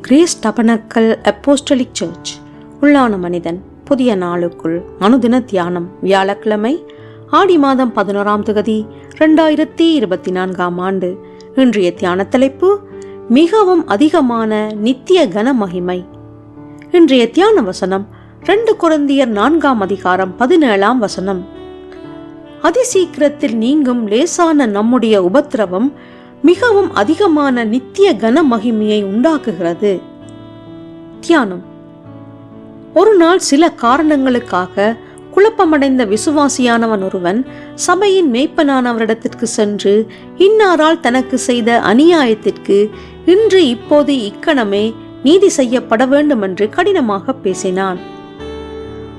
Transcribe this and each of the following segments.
Grace tabernacle apostolic search. உள்ளான மனிதன் புதிய நாளுக்குள் அனுதின தியானம் வியாழக்கிழமை ஆடி மாதம் பதினோராம் தொகுதி ரெண்டாயிரத்தி இருபத்தி நான்காம் ஆண்டு. இன்றைய தியான தலைப்பு மிகவும் அதிகமான நித்திய கன மகிமை. இன்றைய தியான வசனம் ரெண்டு குழந்தையர் நான்காம் அதிகாரம் பதினேழாம் வசனம். அதிசீக்கிரத்தில் நீங்கும் லேசான நம்முடைய உபத்திரவம் மிகவும் அதிகமான நித்திய கன மகிமையை உண்டாக்குகிறது. தியானம். ஒரு நாள் சில காரணங்களுக்காக குழப்பமடைந்த விசுவாசியானவன் ஒருவன் சபையின் மேய்ப்பனானவரிடத்திற்கு சென்று இன்னாரால் தனக்கு செய்த அநியாயத்திற்கு இன்று இப்போது இக்கணமே நீதி செய்யப்பட வேண்டுமென்று கடினமாக பேசினான்.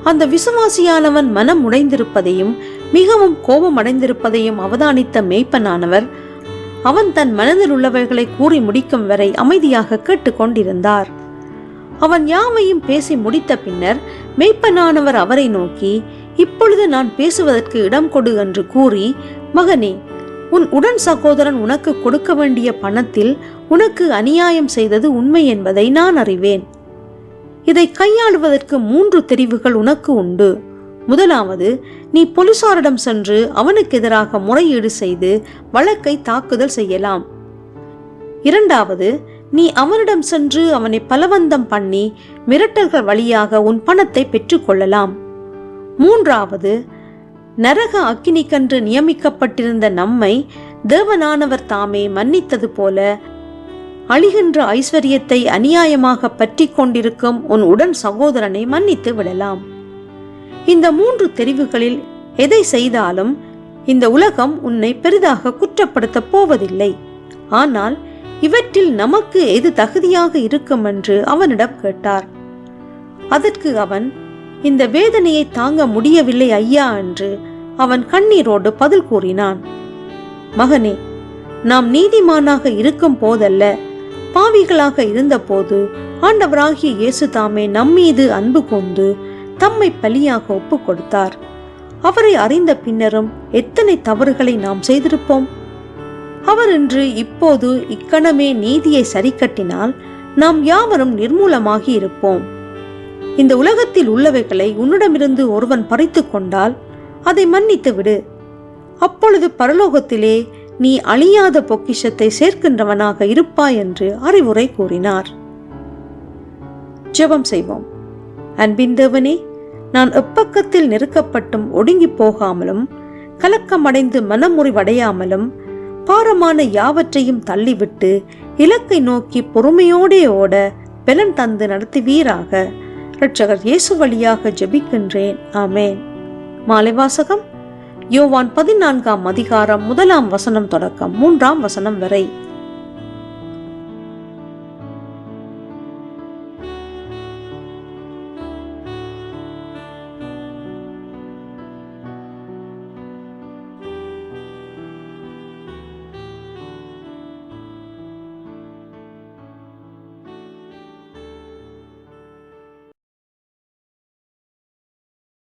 அந்த விசுவாசியானவன் மனம் உடைந்திருப்பதையும் மிகவும் கோபமடைந்திருப்பதையும் அவதானித்த மேய்ப்பனானவர் அவன் தன் மனதில் உள்ளவைகளை கூறி முடிக்கும் வரை அமைதியாக கேட்டுக்கொண்டிருந்தார். அவன் யாவையும் பேசி முடித்த பின்னர் மெய்ப்பனானவர் அவரை நோக்கி இப்பொழுது நான் பேசுவதற்கு இடம் கொடு என்று கூறி மகனே உன் உடன் சகோதரன் உனக்கு கொடுக்க வேண்டிய பணத்தில் உனக்கு அநியாயம் செய்தது உண்மை என்பதை நான் அறிவேன். இதை கையாளுவதற்கு மூன்று தெரிவுகள் உனக்கு உண்டு. முதலாவது நீ போலீசாரிடம் சென்று அவனுக்கு எதிராக முறையீடு செய்து வழக்கை தாக்குதல் செய்யலாம். இரண்டாவது நீ அவனிடம் சென்று அவனை பலவந்தம் பண்ணி மிரட்டல்கள் வழியாக உன் பணத்தை பெற்றுக்கொள்ளலாம் மூன்றாவது நரக அக்கினிக்கன்று நியமிக்கப்பட்டிருந்த நம்மை தேவனானவர் தாமே மன்னித்தது போல அழிகின்ற ஐஸ்வர்யத்தை அநியாயமாக பற்றி கொண்டிருக்கும் உன் உடன் சகோதரனை மன்னித்து விடலாம். இந்த மூன்று தெரிவுகளில் எதை செய்தாலும் இந்த உலகம் உன்னை பெரிதாக குற்றப்படுத்தப் போவதில்லை. ஆனால் இவற்றில் நமக்கு எது தகுதியாக இருக்கும் என்று அவனிடம் கேட்டார். அதற்கு அவன் இந்த வேதனையை தாங்க முடியவில்லை ஐயா என்று அவன் கண்ணீரோடு பதில் கூறினான். மகனே நாம் நீதிமானாக இருக்கும் போதல்ல பாவிகளாக இருந்தபோது ஆண்டவராகிய இயேசு தாமே நம்மீது அன்பு கொண்டு தம்மை பலியாக ஒப்பு கொடுத்தார் அவரை அறிந்த பின்னரும் எத்தனை தவறுகளை நாம் செய்திருப்போம்? அவர் இன்று இப்போது இக்கணமே நீதியை சரிக்கட்டினால் நாம் யாவரும் நிர்மூலமாகி இருப்போம். இந்த உலகத்தில் உள்ளவைகளை உன்னிடமிருந்து ஒருவன் பறித்து கொண்டால் அதை மன்னித்து விடு. அப்பொழுது பரலோகத்திலே நீ அழியாத பொக்கிஷத்தை சேர்க்கின்றவனாக இருப்பாய் என்று அறிவுரை கூறினார். ஜெபம் செய்வோம். அன்பின் தேவனே நான் எப்பக்கத்தில் நெருக்கப்பட்டும் ஒடுங்கி போகாமலும் கலக்கமடைந்து மனமுறிவடையாமலும் பாரமான யாவற்றையும் தள்ளிவிட்டு இலக்கை நோக்கி பொறுமையோடே ஓட பலன் தந்து நடத்துவீராக. இரட்சகர் இயேசு வழியாக ஜெபிக்கின்றேன். ஆமேன். மாலை வாசகம். யோவான் பதினான்காம் அதிகாரம் முதலாம் வசனம் தொடக்கம். மூன்றாம் வசனம் வரை.